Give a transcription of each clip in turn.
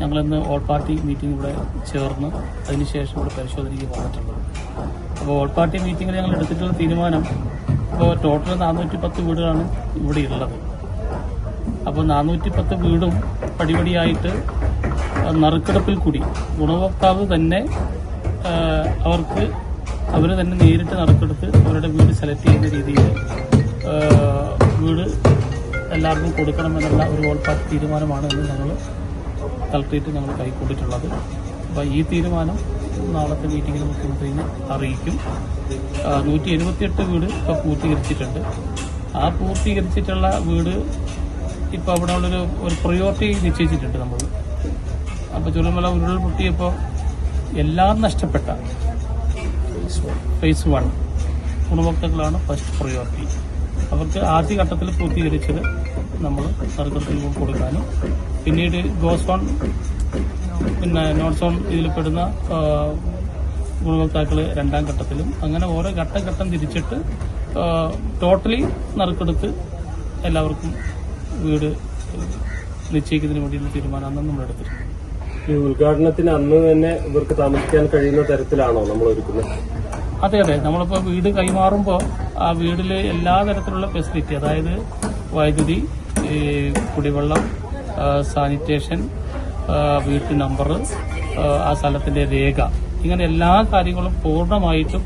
ഞങ്ങളിന്ന് all party meeting ഇവിടെ ചേർന്ന് അതിനുശേഷം ഇവിടെ പരിശോധനയ്ക്ക് വന്നിട്ടുള്ളത് അപ്പോൾ ഓൾ പാർട്ടി മീറ്റിംഗിൽ ഞങ്ങൾ എടുത്തിട്ടുള്ള തീരുമാനം ഇപ്പോൾ ടോട്ടൽ നാനൂറ്റി പത്ത് വീടുകളാണ് ഇവിടെ ഉള്ളത്. അപ്പോൾ നാനൂറ്റി പത്ത് വീടും പടിപടിയായിട്ട് നറുക്കെടുപ്പിൽ കൂടി ഗുണഭോക്താവ് തന്നെ അവർക്ക് അവർ തന്നെ നേരിട്ട് നറുക്കെടുത്ത് അവരുടെ വീട് സെലക്ട് ചെയ്യുന്ന രീതിയിൽ വീട് എല്ലാവർക്കും കൊടുക്കണം എന്നുള്ള ഒരു ഓൾ പാർട്ടി തീരുമാനമാണ് എന്ന് ഞങ്ങൾ കളക്ട്രേറ്റ് ഞങ്ങൾ കൈക്കൊണ്ടിട്ടുള്ളത്. അപ്പോൾ ഈ തീരുമാനം നാളത്തെ മീറ്റിംഗിൽ മുഖ്യമന്ത്രിനെ അറിയിക്കും. നൂറ്റി എഴുപത്തിയെട്ട് വീട് ഇപ്പോൾ പൂർത്തീകരിച്ചിട്ടുണ്ട്. ആ പൂർത്തീകരിച്ചിട്ടുള്ള വീട് ഇപ്പോൾ അവിടെ ഉള്ളൊരു ഒരു പ്രയോറിറ്റി നിശ്ചയിച്ചിട്ടുണ്ട് നമ്മൾ അപ്പോൾ ചുരുമല ഉരുൾപൊട്ടിയപ്പോൾ എല്ലാം നഷ്ടപ്പെട്ട ഫേസ് വൺ ഗുണഭോക്താക്കളാണ് ഫസ്റ്റ് പ്രയോറിറ്റി അവർക്ക് ആദ്യഘട്ടത്തിൽ പൂർത്തീകരിച്ചത് നമ്മൾ സർക്കാർ കൊടുക്കാനും പിന്നീട് ഗോസ് വൺ പിന്നെ നോൺ സോൺ ഇതിൽ പെടുന്ന ഗുണഭോക്താക്കൾ രണ്ടാം ഘട്ടത്തിലും. അങ്ങനെ ഓരോ ഘട്ടം ഘട്ടം തിരിച്ചിട്ട് ടോട്ടലി നറുക്കെടുത്ത് എല്ലാവർക്കും വീട് നിശ്ചയിക്കുന്നതിന് വേണ്ടിയുള്ള തീരുമാനമാണ് നമ്മൾ എടുത്തിരുന്നത് ഈ ഉദ്ഘാടനത്തിന് അന്ന് തന്നെ ഇവർക്ക് താമസിക്കാൻ കഴിയുന്ന തരത്തിലാണോ നമ്മൾ ഒരുക്കുന്നത്? അതെ അതെ. നമ്മളിപ്പോൾ വീട് കൈമാറുമ്പോൾ ആ വീടിൽ എല്ലാ തരത്തിലുള്ള ഫെസിലിറ്റി അതായത് വൈദ്യുതി കുടിവെള്ളം സാനിറ്റേഷൻ വീട്ടു നമ്പർ ആ, സ്ഥലത്തിന്റെ രേഖ. ഇങ്ങനെ എല്ലാ കാര്യങ്ങളും പൂർണമായിട്ടും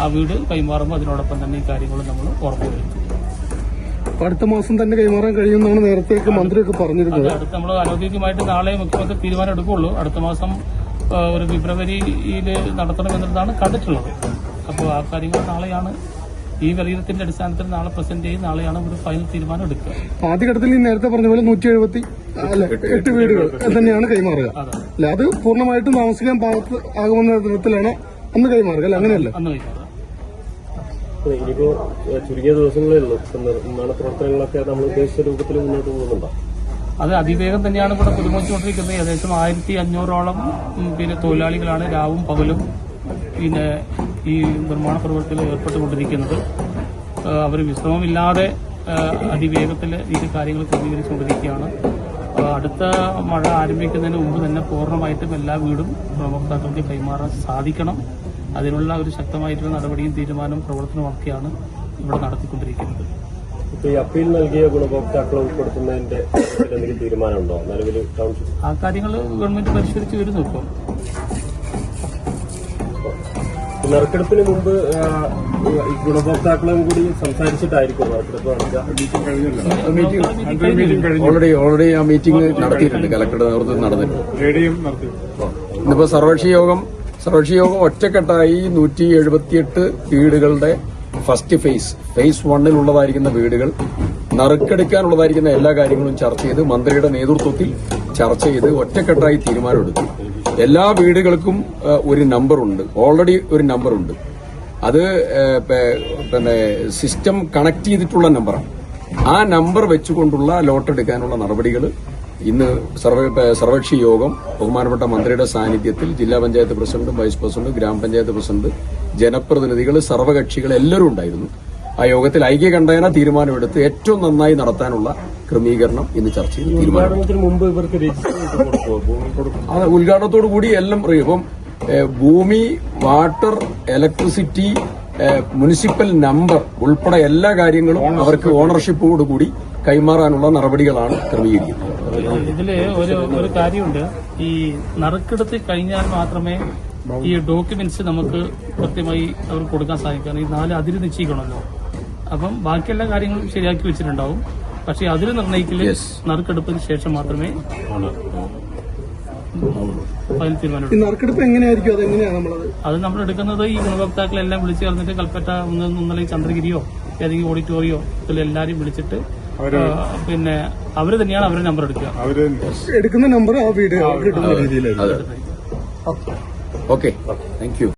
ആ വീട് കൈമാറുമ്പോൾ അതിനോടൊപ്പം തന്നെ ഈ കാര്യങ്ങൾ നമ്മൾ ഉറപ്പുവരുത്തും അടുത്ത മാസം തന്നെ കൈമാറാൻ കഴിയുമെന്നാണ് നേരത്തേക്ക് മന്ത്രിയൊക്കെ പറഞ്ഞിരുന്നത്. അടുത്ത നമ്മൾ അനൗദ്യോഗികമായിട്ട് നാളെ മുഖ്യമന്ത്രി തീരുമാനം എടുക്കുള്ളൂ അടുത്ത മാസം ഒരു ഫെബ്രുവരിയിൽ നടത്തണമെന്നുള്ളതാണ് കണ്ടിട്ടുള്ളത്. അപ്പോൾ ആ കാര്യങ്ങൾ നാളെയാണ് ഈ വിലയിരുത്തിന്റെ അടിസ്ഥാനത്തിൽ നാളെ പ്രസന്റ് ചെയ്ത് നാളെയാണ് ഒരു ഫൈനൽ തീരുമാനം എടുക്കുക. ആദ്യഘട്ടത്തിൽ ഈ നേരത്തെ പറഞ്ഞ പോലെ നൂറ്റി എഴുപത്തി അല്ല എട്ട് വീടുകൾ തന്നെയാണ് കൈമാറുക. അല്ല അത് പൂർണമായിട്ടും താമസിക്കാൻ പാകത്ത് ആകുമെന്ന തരത്തിലാണ് അന്ന് കൈമാറുക അല്ല അങ്ങനെയല്ല? അന്ന് കൈമാറുക. ഇനിയിപ്പോ ഏഹ്, ചുരുങ്ങിയ ദിവസങ്ങളേ ഉള്ളൂ. നിർമ്മാണ പ്രവർത്തനങ്ങളൊക്കെ നമ്മൾ ഉദ്ദേശിച്ച രൂപത്തിൽ മുന്നോട്ട് പോകുന്നുണ്ടോ? അത് അതിവേഗം തന്നെയാണ് ഇവിടെ പുതുമോച്ചുകൊണ്ടിരിക്കുന്നത് ഏകദേശം ആയിരത്തി അഞ്ഞൂറോളം പിന്നെ തൊഴിലാളികളാണ് രാവും പകലും പിന്നെ ഈ നിർമ്മാണ പ്രവർത്തനത്തിൽ ഏർപ്പെട്ടുകൊണ്ടിരിക്കുന്നത്. അവർ വിശ്രമമില്ലാതെ അതിവേഗത്തിൽ ഈ കാര്യങ്ങൾ ക്രമീകരിച്ചുകൊണ്ടിരിക്കുകയാണ്. അടുത്ത മഴ ആരംഭിക്കുന്നതിന് മുമ്പ് തന്നെ പൂർണമായിട്ടും എല്ലാ വീടും ഗുണഭോക്താക്കൾക്ക് കൈമാറാൻ സാധിക്കണം. അതിനുള്ള ഒരു ശക്തമായിട്ടുള്ള നടപടിയും തീരുമാനവും പ്രവർത്തനമൊക്കെയാണ് ഇവിടെ നടത്തിക്കൊണ്ടിരിക്കുന്നത്. ഈ അപ്പീൽ നൽകിയ ഗുണഭോക്താക്കളെ ഉൾപ്പെടുത്തുന്നതിന്റെ എന്തെങ്കിലും തീരുമാനമുണ്ടോ? നിലവിൽ ടൗൺഷിപ്പ് ആ കാര്യങ്ങൾ ഗവൺമെന്റ് പരിശോധിച്ച് വരുന്നു ഇപ്പം. നറുക്കെടുപ്പിന് മുമ്പ് ഗുണഭോക്താക്കളും കൂടി സംസാരിച്ചിട്ടായിരിക്കും നറുക്കെടുപ്പ് ഓൾറെഡി ഓൾറെഡി ആ മീറ്റിംഗ് നടത്തിയിട്ടുണ്ട്. കലക്ടറുടെ നേതൃത്വത്തിൽ നടന്നിട്ടുണ്ട്. ഇന്നിപ്പോ സർവകക്ഷി യോഗം സർവകക്ഷി യോഗം ഒറ്റക്കെട്ടായി നൂറ്റി എഴുപത്തിയെട്ട് വീടുകളുടെ ഫസ്റ്റ് ഫേസ് ഫേസ് വണ്ണിലുള്ളതായിരിക്കുന്ന വീടുകൾ നറുക്കെടുക്കാനുള്ളതായിരിക്കുന്ന എല്ലാ കാര്യങ്ങളും ചർച്ച ചെയ്ത് മന്ത്രിയുടെ നേതൃത്വത്തിൽ ചർച്ച ചെയ്ത് ഒറ്റക്കെട്ടായി തീരുമാനമെടുത്തു. എല്ലാ വീടുകൾക്കും ഒരു നമ്പറുണ്ട്. ഓൾറെഡി ഒരു നമ്പറുണ്ട്. അത് പിന്നെ സിസ്റ്റം കണക്ട് ചെയ്തിട്ടുള്ള നമ്പറാണ്. ആ നമ്പർ വെച്ചുകൊണ്ടുള്ള ലോട്ട് എടുക്കാനുള്ള നടപടികൾ ഇന്ന് സർവേ സർവകക്ഷി യോഗം ബഹുമാനപ്പെട്ട മന്ത്രിയുടെ സാന്നിധ്യത്തിൽ ജില്ലാ പഞ്ചായത്ത് പ്രസിഡന്റ് വൈസ് പ്രസിഡന്റ് ഗ്രാമപഞ്ചായത്ത് പ്രസിഡന്റ് ജനപ്രതിനിധികൾ സർവകക്ഷികൾ എല്ലാവരും ഉണ്ടായിരുന്നു. ആ യോഗത്തിൽ ഐക്യകണ്ഠേന തീരുമാനമെടുത്ത് ഏറ്റവും നന്നായി നടത്താനുള്ള ക്രമീകരണം ഇന്ന് ചർച്ച ചെയ്ത്. തീരുമാനം ഉദ്ഘാടനത്തോടു കൂടി എല്ലാം ഇപ്പം ഭൂമി വാട്ടർ ഇലക്ട്രിസിറ്റി മുനിസിപ്പൽ നമ്പർ ഉൾപ്പെടെ എല്ലാ കാര്യങ്ങളും അവർക്ക് ഓണർഷിപ്പോടു കൂടി കൈമാറാനുള്ള നടപടികളാണ് ക്രമീകരിക്കുന്നത്. ഇതിൽ ഒരു ഒരു കാര്യമുണ്ട്. ഈ നറുക്കെടുത്ത് കഴിഞ്ഞാൽ മാത്രമേ ഈ ഡോക്യുമെന്റ്സ് നമുക്ക് കൃത്യമായി അവർ കൊടുക്കാൻ സാധിക്കണം ഈ നാല് അതിര് നിശ്ചയിക്കണമല്ലോ. അപ്പം ബാക്കിയെല്ലാ കാര്യങ്ങളും ശരിയാക്കി വെച്ചിട്ടുണ്ടാവും. പക്ഷെ അതിൽ നിർണയിക്കൽ നറുക്കെടുപ്പിന് ശേഷം മാത്രമേ തീരുമാനം നറുക്കെടുപ്പ് എങ്ങനെയായിരിക്കും? അതെങ്ങനെയാണ് നമ്മളത്? അത് നമ്മൾ എടുക്കുന്നത് ഈ ഗുണഭോക്താക്കളെല്ലാം വിളിച്ചു ചേർന്നിട്ട് കൽപ്പറ്റ ഒന്ന് ഒന്നല്ലെങ്കിൽ ചന്ദ്രഗിരിയോ ഏതെങ്കിലും ഓഡിറ്റോറിയോ ഇതിലെല്ലാരെയും വിളിച്ചിട്ട് പിന്നെ അവർ തന്നെയാണ് അവരുടെ നമ്പർ എടുക്കുക. എടുക്കുന്ന നമ്പർ ആ വീട് ഓക്കെ. Thank you